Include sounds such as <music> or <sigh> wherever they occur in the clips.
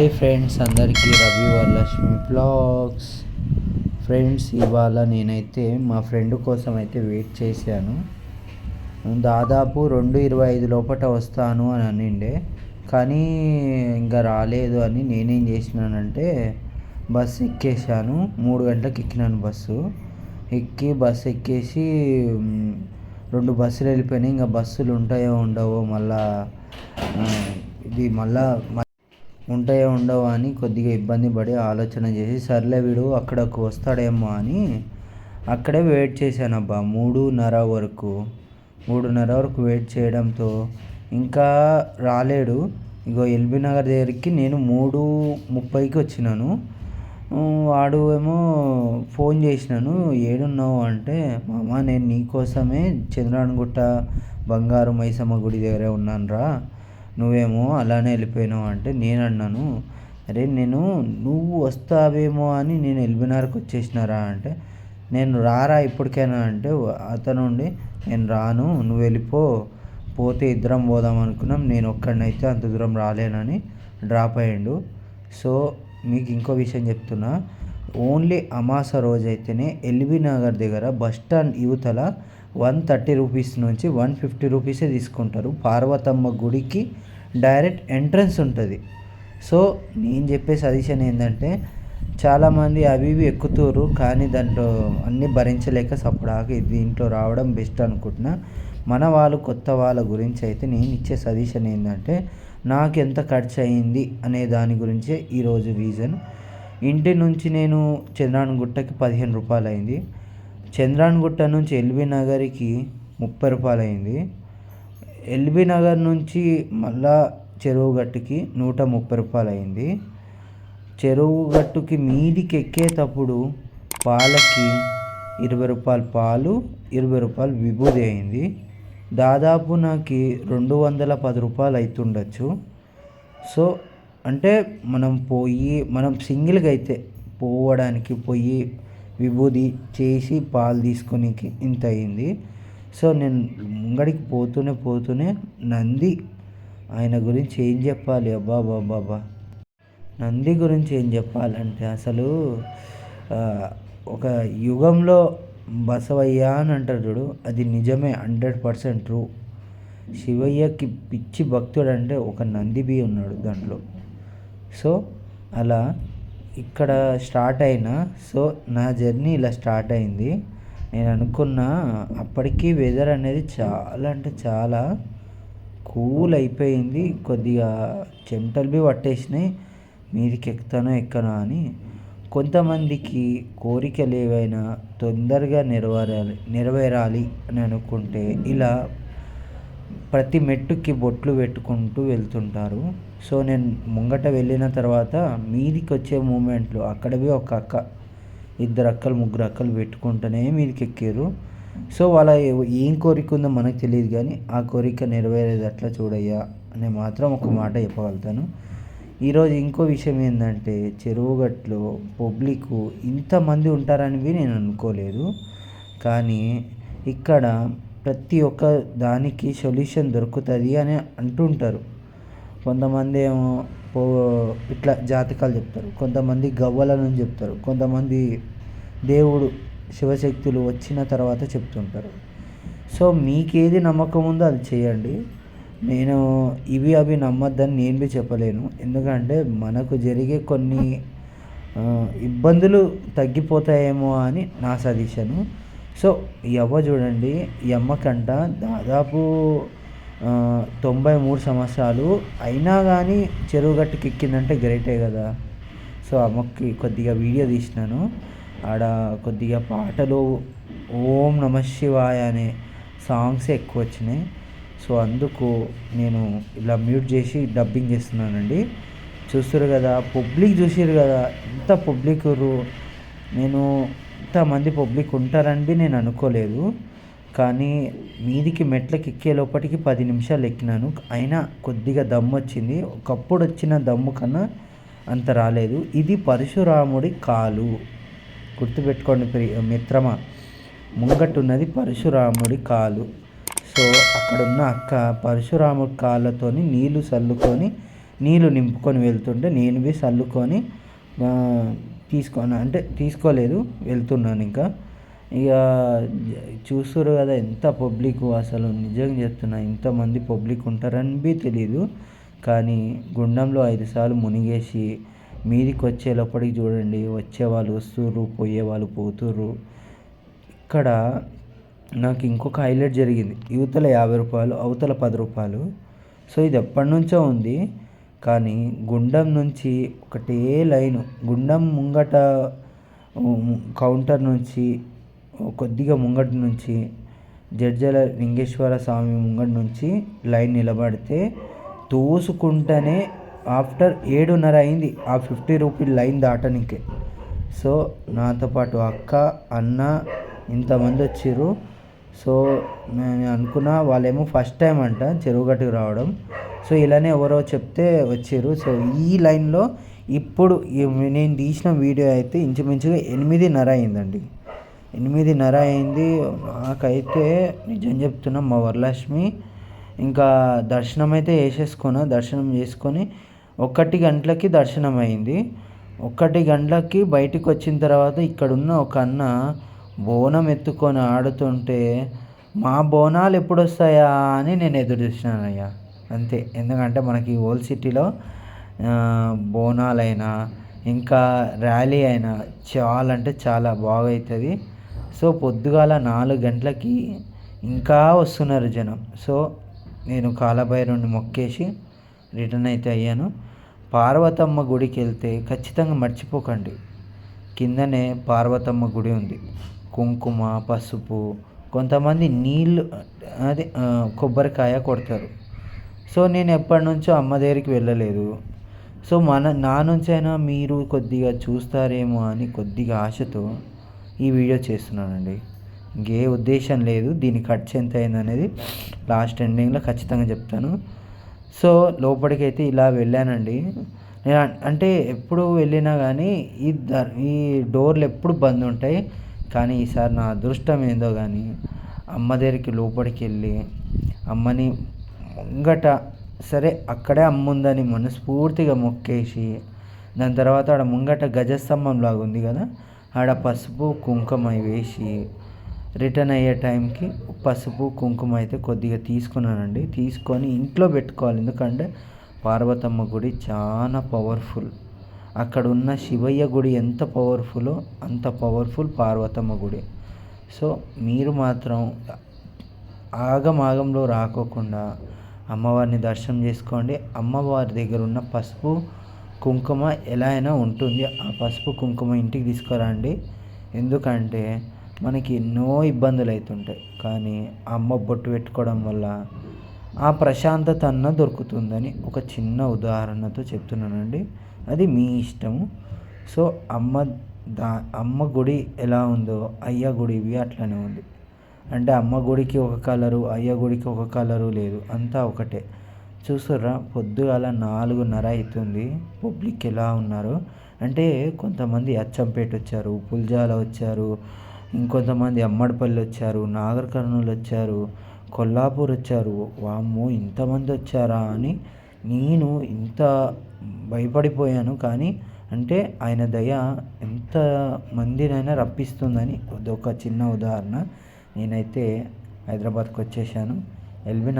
Hi friends అందరికీ Ravi Varalakshmi blogs friends ఇవాళ నేనైతే మా ఫ్రెండ్ కోసం అయితే వెయిట్ చేశాను. దాదాపు రెండు ఇరవై ఐదు లోపల వస్తాను అని అనిండే కానీ ఇంకా రాలేదు అని నేనేం చేసినానంటే బస్సు ఎక్కేసాను మూడు గంటలకు ఎక్కినాను బస్సు. ఎక్కి బస్సు ఎక్కేసి రెండు బస్సులు వెళ్ళిపోయినాయి. ఇంకా బస్సులు ఉంటాయో ఉండవో మళ్ళా ఇది మళ్ళా ఉంటాయో ఉండవో అని కొద్దిగా ఇబ్బంది పడి ఆలోచన చేసి సర్లే వీడు అక్కడకు వస్తాడేమో అని అక్కడే వెయిట్ చేశాను అబ్బా మూడున్నర వరకు. మూడున్నర వరకు వెయిట్ చేయడంతో ఇంకా రాలేడు. ఇగో ఎల్బీ నగర్ దగ్గరికి నేను మూడు ముప్పైకి వచ్చినాను. వాడు ఏమో ఫోన్ చేసినాను ఏడున్నావు అంటే మామ నేను నీకోసమే చంద్రాయణగుట్ట బంగారు మైసమ్మ గుడి దగ్గరే ఉన్నాను రా నువ్వేమో అలానే వెళ్ళిపోయినావు అంటే నేను అన్నాను అరే నేను నువ్వు వస్తావేమో అని నేను ఎల్బినార్కి వచ్చేసినారా అంటే నేను రారా ఇప్పటికైనా అంటే అతను ఉండి నేను రాను నువ్వు వెళ్ళిపో పోతే ఇద్దరం పోదాం అనుకున్నాం నేను ఒక్కడినైతే అంత దూరం రాలేనని డ్రాప్ అయ్యిండు. సో మీకు ఇంకో విషయం చెప్తున్నా ఓన్లీ అమాస రోజైతేనే ఎల్బీ నగర్ దగ్గర బస్ స్టాండ్ యువతల వన్ థర్టీ రూపీస్ నుంచి వన్ ఫిఫ్టీ రూపీసే తీసుకుంటారు. పార్వతమ్మ గుడికి డైరెక్ట్ ఎంట్రన్స్ ఉంటుంది. సో నేను చెప్పే సజెషన్ ఏంటంటే చాలామంది అవి ఇవి ఎక్కుతారు కానీ దాంట్లో అన్నీ భరించలేక సపడాకి దీంట్లో రావడం బెస్ట్ అనుకుంటున్నా. మన వాళ్ళు కొత్త వాళ్ళ గురించి అయితే నేను ఇచ్చే సజెషన్ ఏంటంటే నాకు ఎంత ఖర్చు అయింది అనే దాని గురించే ఈరోజు రీజన్ ఇంటి నుంచి నేను చంద్రాయణ గుట్టకి పదిహేను రూపాయలు అయింది చంద్రాయణ గుట్ట నుంచి ఎల్బీ నగర్కి ముప్పై రూపాయలు అయింది ఎల్బీ నగర్ నుంచి మళ్ళా చెరువు గట్టుకి నూట ముప్పై రూపాయలు అయింది చెరువు గట్టుకి మీదికి ఎక్కేటప్పుడు పాలకి ఇరవై రూపాయలు పాలు ఇరవై రూపాయలు విభూది అయింది. దాదాపు నాకు రెండు వందల పది రూపాయలు అవుతుండొచ్చు సో అంటే మనం పోయి మనం సింగిల్గా అయితే పోవడానికి పోయి విభూది చేసి పాలు తీసుకునేకి ఇంత అయింది. సో నేను ముంగడికి పోతూనే పోతూనే నంది ఆయన గురించి ఏం చెప్పాలి? అబ్బా బాబా నంది గురించి ఏం చెప్పాలంటే అసలు ఒక యుగంలో బసవయ్య అని అంటారు చూడు అది నిజమే హండ్రెడ్ పర్సెంట్ ట్రూ. శివయ్యకి పిచ్చి భక్తుడు అంటే ఒక నంది బి ఉన్నాడు దాంట్లో. సో అలా ఇక్కడ స్టార్ట్ అయిన సో నా జర్నీ ఇలా స్టార్ట్ అయింది. నేను అనుకున్న అప్పటికి వెదర్ అనేది చాలా అంటే చాలా కూల్ అయిపోయింది. కొద్దిగా చెమటలు బి పట్టేసినాయి. మీదికి ఎక్కుతానో ఎక్కనో అని. కొంతమందికి కోరికలు ఏవైనా తొందరగా నెరవేరాలి నెరవేరాలి అని అనుకుంటే ఇలా ప్రతి మెట్టుకి బొట్లు పెట్టుకుంటూ వెళ్తుంటారు. సో నేను ముంగట వెళ్ళిన తర్వాత మీదికి వచ్చే మూమెంట్లు అక్కడవి ఒక అక్క ఇద్దరు అక్కలు ముగ్గురు అక్కలు పెట్టుకుంటూనే మీదకి ఎక్కారు సో వాళ్ళ ఏం కోరిక ఉందో మనకు తెలియదు కానీ ఆ కోరిక నెరవేరేది అట్లా చూడయ్యా అని మాత్రం ఒక మాట చెప్పగలుగుతాను. ఈరోజు ఇంకో విషయం ఏంటంటే చెరువుగట్లో పబ్లిక్ ఇంతమంది ఉంటారని నేను అనుకోలేదు. కానీ ఇక్కడ ప్రతి ఒక్క దానికి సొల్యూషన్ దొరుకుతుంది అని అంటుంటారు. కొంతమంది ఏమో పో ఇట్లా జాతకాలు చెప్తారు. కొంతమంది గవ్వలను చెప్తారు. కొంతమంది దేవుడు శివశక్తులు వచ్చిన తర్వాత చెప్తుంటారు. సో మీకేది నమ్మకం ఉందో అది చేయండి. నేను ఇవి అవి నమ్మొద్దని నేను బి చెప్పలేను. ఎందుకంటే మనకు జరిగే కొన్ని ఇబ్బందులు తగ్గిపోతాయేమో అని నా సజెషను. సో ఈ అవ్వ చూడండి ఈ అమ్మకంట దాదాపు తొంభై మూడు సంవత్సరాలు. అయినా కానీ చెరువు గట్టుకి ఎక్కిందంటే గ్రేటే కదా. సో అమ్మకి కొద్దిగా వీడియో తీసినాను. ఆడ కొద్దిగా పాటలు ఓం నమ శివాయ అనే సాంగ్స్ ఎక్కువ వచ్చినాయి సో అందుకు నేను ఇలా మ్యూట్ చేసి డబ్బింగ్ చేస్తున్నానండి. చూస్తారు కదా పబ్లిక్ చూసారు కదా ఇంత పబ్లిక్ నేను ఇంతమంది పబ్లిక్ ఉంటారని నేను అనుకోలేదు. కానీ మీదికి మెట్లకి ఎక్కే లోపటికి పది నిమిషాలు ఎక్కినాను. అయినా కొద్దిగా దమ్ము వచ్చింది. ఒకప్పుడు వచ్చిన దమ్ము కన్నా అంత రాలేదు. ఇది పరశురాముడి కాలు. గుర్తుపెట్టుకోండి ప్రి- మిత్రమా ముంగట్టున్నది పరశురాముడి కాలు. సో అక్కడున్న అక్క పరశురాముడి కాళ్ళతోని నీళ్ళు చల్లుకొని నీళ్ళు నింపుకొని వెళ్తుంటే నేను బి చల్లుకొని తీసుకొని అంటే తీసుకోలేదు. వెళ్తున్నాను ఇంకా. ఇక చూస్తారు కదా ఎంత పబ్లిక్ అసలు నిజంగా చెప్తున్నా ఇంతమంది పబ్లిక్ ఉంటారని బి తెలియదు కానీ గుండంలో ఐదు సార్లు మునిగేసి మీదికి వచ్చే లోపలికి చూడండి వచ్చే వాళ్ళు వస్తుర్రు పోయే వాళ్ళు పోతుర్రు. ఇక్కడ నాకు ఇంకొక హైలైట్ జరిగింది. యువతల యాభై రూపాయలు అవతల పది రూపాయలు. సో ఇది ఎప్పటి నుంచో ఉంది. కానీ గుండం నుంచి ఒకటే లైను గుండం ముంగట కౌంటర్ నుంచి కొద్దిగా ముంగట నుంచి జడ్జల లింగేశ్వర స్వామి ముంగట నుంచి లైన్ నిలబడితే తోసుకుంటేనే ఆఫ్టర్ ఏడున్నర అయింది. ఆ ఫిఫ్టీ రూపీ లైన్ దాటనికే. సో నాతో పాటు అక్క అన్న ఇంతమంది వచ్చారు సో నేను అనుకున్నా వాళ్ళేమో ఫస్ట్ టైం అంట చెరువుగట్టుకు రావడం. సో ఇలానే ఎవరో చెప్తే వచ్చారు సో ఈ లైన్లో ఇప్పుడు నేను తీసిన వీడియో అయితే ఇంచుమించుగా ఎనిమిదిన్నర అయిందండి. ఎనిమిదిన్నర అయింది. నాకైతే నిజం చెప్తున్నా మా వరలక్ష్మి ఇంకా దర్శనం అయితే వేసేసుకున్నా దర్శనం చేసుకొని ఒకటి గంటలకి దర్శనం అయింది ఒకటి గంటలకి బయటికి వచ్చిన తర్వాత ఇక్కడున్న ఒక అన్న బోనం ఎత్తుకొని ఆడుతుంటే మా బోనాలు ఎప్పుడు వస్తాయా అని నేను ఎదురు చూసినానయ్యా అంతే. ఎందుకంటే మనకి ఓల్డ్ సిటీలో బోనాలైనా ఇంకా ర్యాలీ అయినా చాలా అంటే చాలా బాగా అవుతుంది సో పొద్దుగాల నాలుగు గంటలకి ఇంకా వస్తున్నారు జనం. సో నేను కాలభైరవుని మొక్కేసి రిటర్న్ అయితే అయ్యాను. పార్వతమ్మ గుడికి వెళ్తే ఖచ్చితంగా మర్చిపోకండి. కిందనే పార్వతమ్మ గుడి ఉంది. కుంకుమ పసుపు కొంతమంది నీళ్ళు అదే కొబ్బరికాయ కొడతారు. సో నేను ఎప్పటి నుంచో అమ్మ దగ్గరికి వెళ్ళలేదు. సో మన నా నుంచైనా మీరు కొద్దిగా చూస్తారేమో అని కొద్దిగా ఆశతో ఈ వీడియో చేస్తున్నానండి. ఇంకే ఉద్దేశం లేదు దీని ఖర్చు ఎంత అయింది అనేది లాస్ట్ ఎండింగ్లో ఖచ్చితంగా చెప్తాను. సో లోపలికి అయితే ఇలా వెళ్ళానండి. నేను అంటే ఎప్పుడు వెళ్ళినా కానీ ఈ ఈ డోర్లు ఎప్పుడు బంద్ ఉంటాయి. కానీ ఈసారి నా అదృష్టం ఏందో కానీ అమ్మ దగ్గరికి లోపలికి వెళ్ళి అమ్మని ముంగట సరే అక్కడే అమ్మ ఉందని మనస్ఫూర్తిగా మొక్కేసి దాని తర్వాత ఆడ ముంగట గజస్తంభం లాగా ఉంది కదా ఆడ పసుపు కుంకుమ వేసి రిటర్న్ అయ్యే టైంకి పసుపు కుంకుమ అయితే కొద్దిగా తీసుకున్నానండి. తీసుకొని ఇంట్లో పెట్టుకోవాలి. ఎందుకంటే పార్వతమ్మ గుడి చాలా పవర్ఫుల్. అక్కడ ఉన్న శివయ్య గుడి ఎంత పవర్ఫుల్లో అంత పవర్ఫుల్ పార్వతమ్మ గుడి. సో మీరు మాత్రం ఆగమాగంలో రాకోకుండా అమ్మవారిని దర్శనం చేసుకోండి. అమ్మవారి దగ్గర ఉన్న పసుపు కుంకుమ ఎలా అయినా ఉంటుంది. ఆ పసుపు కుంకుమ ఇంటికి తీసుకురండి. ఎందుకంటే మనకి ఎన్నో ఇబ్బందులు అవుతుంటాయి కానీ అమ్మ బొట్టు పెట్టుకోవడం వల్ల ఆ ప్రశాంతత అన్న దొరుకుతుందని ఒక చిన్న ఉదాహరణతో చెప్తున్నానండి. అది మీ ఇష్టము. సో అమ్మ దా అమ్మ గుడి ఎలా ఉందో అయ్య గుడి ఇవి అట్లనే ఉంది. అంటే అమ్మ గుడికి ఒక కలరు అయ్య గుడికి ఒక కలరు లేదు. అంతా ఒకటే. చూస్తుర్రా పొద్దుగాల నాలుగున్నర అవుతుంది పబ్లిక్ ఎలా ఉన్నారు? అంటే కొంతమంది అచ్చంపేట వచ్చారు పుల్జాల వచ్చారు ఇంకొంతమంది అమ్మడిపల్లి వచ్చారు నాగర్ కర్నూలు వచ్చారు కొల్లాపూర్ వచ్చారు. వామ్మో ఇంతమంది వచ్చారా అని నేను ఇంత భయపడిపోయాను. కానీ అంటే ఆయన దయ ఎంత మందినైనా రప్పిస్తుందని ఒక చిన్న ఉదాహరణ. నేనైతే హైదరాబాద్కి వచ్చేసాను ఎల్బీ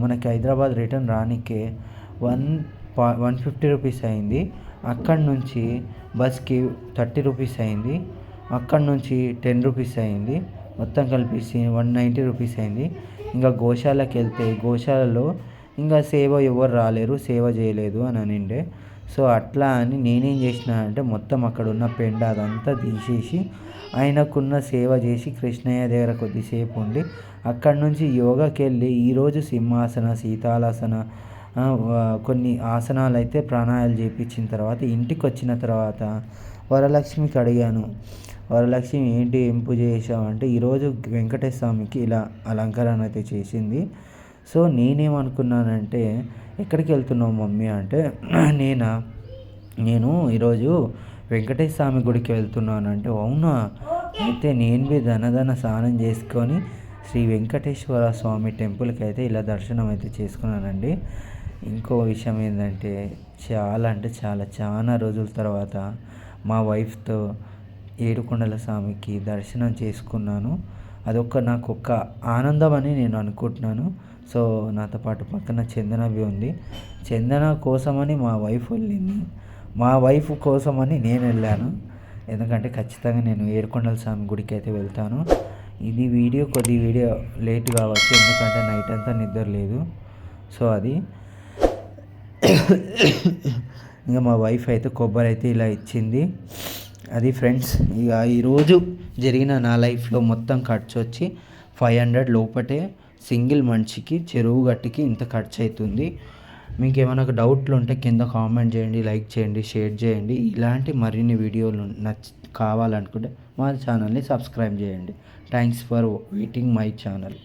మనకి హైదరాబాద్ రిటర్న్ రానికే వన్ పా వన్ ఫిఫ్టీ రూపీస్ అయింది. అక్కడి నుంచి బస్కి థర్టీ రూపీస్ అయింది. అక్కడి నుంచి టెన్ రూపీస్ అయింది. మొత్తం కలిపేసి వన్ నైంటీ రూపీస్ అయింది. ఇంకా గోశాలకి వెళ్తే గోశాలలో ఇంకా సేవ ఎవరు రాలేరు సేవ చేయలేదు అని అనిండే. సో అట్లా అని నేనేం చేసిన అంటే మొత్తం అక్కడ ఉన్న పెండ అదంతా తీసేసి ఆయనకున్న సేవ చేసి కృష్ణయ్య దగ్గర కొద్దిసేపు ఉండి అక్కడి నుంచి యోగాకి వెళ్ళి ఈరోజు సింహాసన శీతాలాసన కొన్ని ఆసనాలు అయితే ప్రాణాయాలు చేయించిన తర్వాత ఇంటికి వచ్చిన తర్వాత వరలక్ష్మికి అడిగాను. వరలక్ష్మి ఏంటి ఏం పూజ చేసావు అంటే ఈరోజు వెంకటేశ్వర స్వామికి ఇలా అలంకరణ అయితే చేసింది. సో నేనేమనుకున్నానంటే ఎక్కడికి వెళ్తున్నావు మమ్మీ అంటే <clears throat> నేనా? నేను ఈరోజు వెంకటేశ్వర స్వామి గుడికి వెళ్తున్నాను అంటే అవునా అయితే నేను బి ధనధన స్నానం చేసుకొని శ్రీ వెంకటేశ్వర స్వామి టెంపుల్కి అయితే ఇలా దర్శనం అయితే చేసుకున్నానండి. ఇంకో విషయం ఏంటంటే చాలా అంటే చాలా చాలా రోజుల తర్వాత మా వైఫ్తో ఏడుకొండల స్వామికి దర్శనం చేసుకున్నాను. అదొక నాకు ఒక ఆనందం అని నేను అనుకుంటున్నాను. సో నాతో పాటు పక్కన చందనవి ఉంది. చందన కోసమని మా వైఫ్ వెళ్ళింది. మా వైఫ్ కోసమని నేను వెళ్ళాను. ఎందుకంటే ఖచ్చితంగా నేను ఏడుకొండల స్వామి గుడికి అయితే వెళ్తాను. ఇది వీడియో కొద్ది వీడియో లేట్ కావచ్చు. ఎందుకంటే నైట్ అంతా నిద్ర లేదు. సో అది. ఇంకా మా వైఫ్ అయితే కొబ్బరి అయితే ఇలా ఇచ్చింది. అది ఫ్రెండ్స్ ఇక ఈరోజు జరిగిన నా లైఫ్లో మొత్తం ఖర్చు వచ్చి ఫైవ్ హండ్రెడ్ లోపటే. సింగిల్ మనిషికి చెరువు గట్టికి ఇంత ఖర్చు అవుతుంది మీకు ఏమైనా డౌట్లు ఉంటే కింద కామెంట్ చేయండి లైక్ చేయండి షేర్ చేయండి. ఇలాంటి మరిన్ని వీడియోలు నచ్చి కావాలనుకుంటే మా ఛానల్ని సబ్స్క్రైబ్ చేయండి. Thanks for waiting my channel.